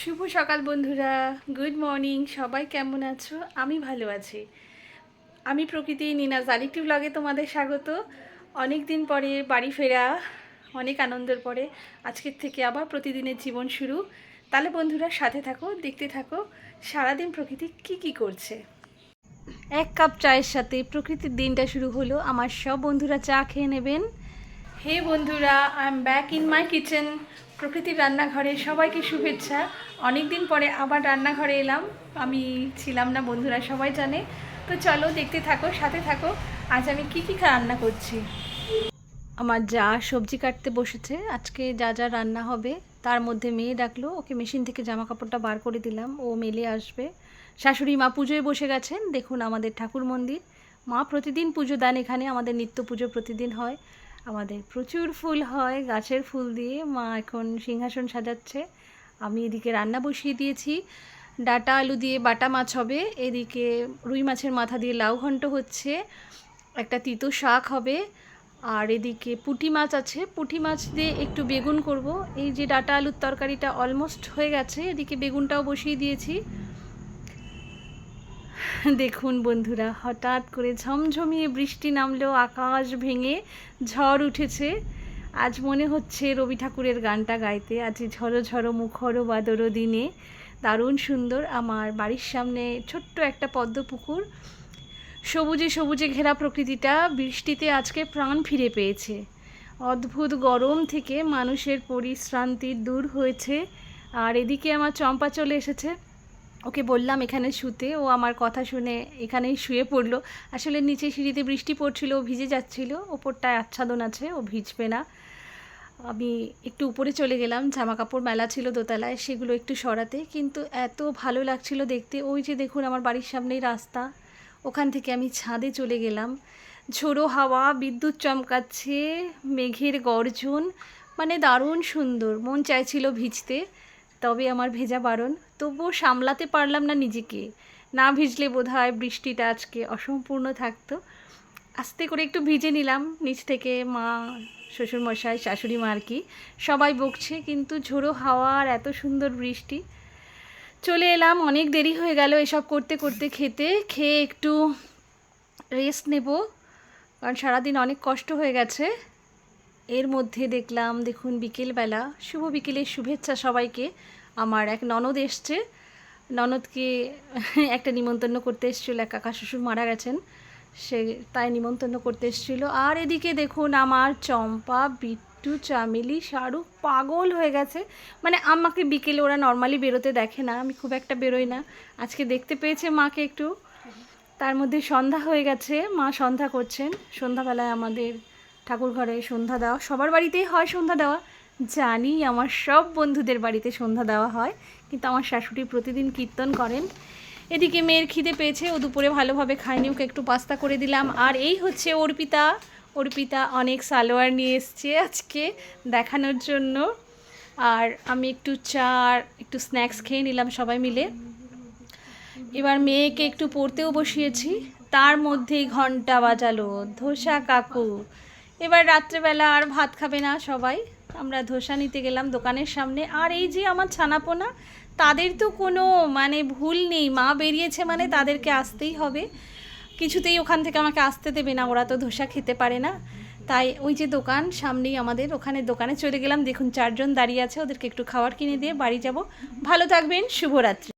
শুভ সকাল বন্ধুরা। Good morning সবাই কেমন আছো? আমি ভালো আছি। আমি প্রকৃতি নিনা জালিকটি ব্লগে তোমাদের স্বাগত। অনেক দিন পরে বাড়ি ফেরা, অনেক আনন্দের পরে। আজকের থেকে আবার প্রতিদিনের জীবন শুরু। তাহলে বন্ধুরা সাথে থাকো, দেখতে থাকো, সারাদিন প্রকৃতি কি কি করছে। এক কাপ চায়ের সাথে প্রকৃতির দিনটা শুরু হলো। আমার সব বন্ধুরা চা খেয়ে নেবেন। হে বন্ধুরা I am back in my kitchen প্রকৃতির রান্নাঘরে সবাইকে শুভেচ্ছা। অনেক দিন পরে আবার রান্নাঘরে এলাম। আমি ছিলাম না, বন্ধুরা সবাই জানে। তো চলো দেখতে থাকো, সাথে থাকো। আজ আমি কি কি রান্না করছি? আমার যা সবজি কাটতে বসেছে, আজকে যা যা রান্না হবে, তার মধ্যে মেয়ে ডাকলো, ওকে মেশিন থেকে জামা কাপড়টা বার করে দিলাম, ও মেলে আসবে। শাশুড়ি মা পুজোয় বসে গেছেন, দেখুন আমাদের ঠাকুর মন্দির। মা প্রতিদিন পুজো দেন এখানে, আমাদের নিত্য পুজো প্রতিদিন হয়। আমাদের প্রচুর ফুল হয় গাছের ফুল দিয়ে। মা এখন সিংহাসন সাজাচ্ছে। আমি এদিকে রান্না বসিয়ে দিয়েছি। ডাটা আলু দিয়ে বাটা মাছ হবে। এদিকে রুই মাছের মাথা দিয়ে লাউ ঘন্ট হচ্ছে। একটা তিতো শাক হবে। আর এদিকে পুঁটি মাছ আছে। পুঁটি মাছ দিয়ে একটু বেগুন করব। এই যে ডাটা আলুর তরকারিটা অলমোস্ট হয়ে গেছে, এদিকে বেগুনটাও বসিয়ে দিয়েছি। দেখুন বন্ধুরা, হঠাৎ করে ঝমঝমিয়ে বৃষ্টি নামলো আকাশ ভেঙে ঝড় উঠেছে। আজ মনে হচ্ছে রবি ঠাকুরের গানটা গাইতে। আজ ঝড়ো ঝড়ো মুখর বাদর দিনে দারুণ সুন্দর আমার বাড়ির সামনে ছোট্ট একটা পদ্ম পুকুর। সবুজে সবুজে ঘেরা প্রকৃতিটা বৃষ্টিতে আজকে প্রাণ ফিরে পেয়েছে। অদ্ভুত গরম থেকে মানুষের পরিশ্রান্তি দূর হয়েছে। আর এদিকে আমার চম্পা চলে এসেছে। ওকে বললাম এখানে শুতে, ও আমার কথা শুনে এখানেই শুয়ে পড়ল। আসলে নিচে সিঁড়িতে বৃষ্টি পড়ছিল, ও ভিজে যাচ্ছিল, ওপরটায় আচ্ছাদন আছে, ও ভিজবে না। আমি একটু উপরে চলে গেলাম জামা কাপড় মেলা ছিল দোতলায়, সেগুলো একটু সরাতে, কিন্তু এত ভালো লাগছিল দেখতে। ওই যে দেখুন আমার বাড়ির সামনেই রাস্তা, ওখান থেকে আমি ছাদে চলে গেলাম। ঝোড়ো হাওয়া, বিদ্যুৎ চমকাচ্ছে, মেঘের গর্জন মানে দারুণ সুন্দর। মন চাইছিল ভিজতে। তবে আমার ভেজা বারণ, তবুও সামলাতে পারলাম না নিজেকে। না ভিজলে বোধ হয় বৃষ্টিটা আজকে অসম্পূর্ণ থাকতো। আস্তে করে একটু ভিজে নিলাম, নিচ থেকে মা, শ্বশুরমশাই, শাশুড়ি মা আর কি, সবাই বকছে, কিন্তু ঝোড়ো হাওয়া আর এত সুন্দর বৃষ্টি। চলে এলাম, অনেক দেরি হয়ে গেল এসব করতে করতে খেতে। খেয়ে একটু রেস্ট নেব, কারণ সারাদিন অনেক কষ্ট হয়ে গেছে। এর মধ্যে দেখলাম, দেখুন, বিকেলবেলা, শুভ বিকেলের শুভেচ্ছা সবাইকে। আমার এক ননদ এসছে। ননদকে একটা নিমন্ত্রণ করতে এসেছিল। এক কাকা শ্বশুর মারা গেছেন। সে তাই নিমন্ত্রণ করতে এসেছিল। আর এদিকে দেখুন, আমার চম্পা, বিট্টু, চামেলি, শাহরুখ পাগল হয়ে গেছে। মানে আমাকে বিকেলে ওরা নর্মালি বেরোতে দেখে না। আমি খুব একটা বেরোই না। আজকে দেখতে পেয়েছে মাকে একটু। তার মধ্যে সন্ধ্যা হয়ে গেছে। মা সন্ধ্যা করছেন। সন্ধ্যাবেলায় আমাদের ঠাকুর ঘরে সন্ধ্যা দেওয়া, সবার বাড়িতেই হয় সন্ধ্যা দেওয়া। জানি আমার সব বন্ধুদের বাড়িতে সন্ধ্যা দেওয়া হয়, কিন্তু আমার শাশুড়ি প্রতিদিন কীর্তন করেন। এদিকে মেয়ের খিদে পেয়েছে, ও দুপুরে ভালোভাবে খায়নি, ওকে একটু পাস্তা করে দিলাম। আর এই হচ্ছে অর্পিতা। অর্পিতা অনেক সালোয়ার নিয়ে এসছে আজকে দেখানোর জন্য। আর আমি একটু চা একটু স্ন্যাক্স খেয়ে নিলাম সবাই মিলে। এবার মেয়েকে একটু পড়তেও বসিয়েছি। তার মধ্যেই ঘণ্টা বাজালো। ধোসা কাকু এবার রাত্রেবেলা আর ভাত খাবে না সবাই। আমরা ধোসা নিতে গেলাম দোকানের সামনে। আর এই যে আমার ছানাপোনা, তাদের তো কোনো মানে ভুল নেই। মা বেরিয়েছে মানে তাদেরকে আসতেই হবে। কিছুতেই ওখান থেকে আমাকে আসতে দেবে না। ওরা তো ধোসা খেতে পারে না। তাই ওই যে দোকান সামনেই আমাদের, ওখানে দোকানে চলে গেলাম। দেখুন, চারজন দাঁড়িয়ে আছে। ওদেরকে একটু খাবার কিনে দিয়ে বাড়ি যাব। ভালো থাকবেন, শুভরাত্রি।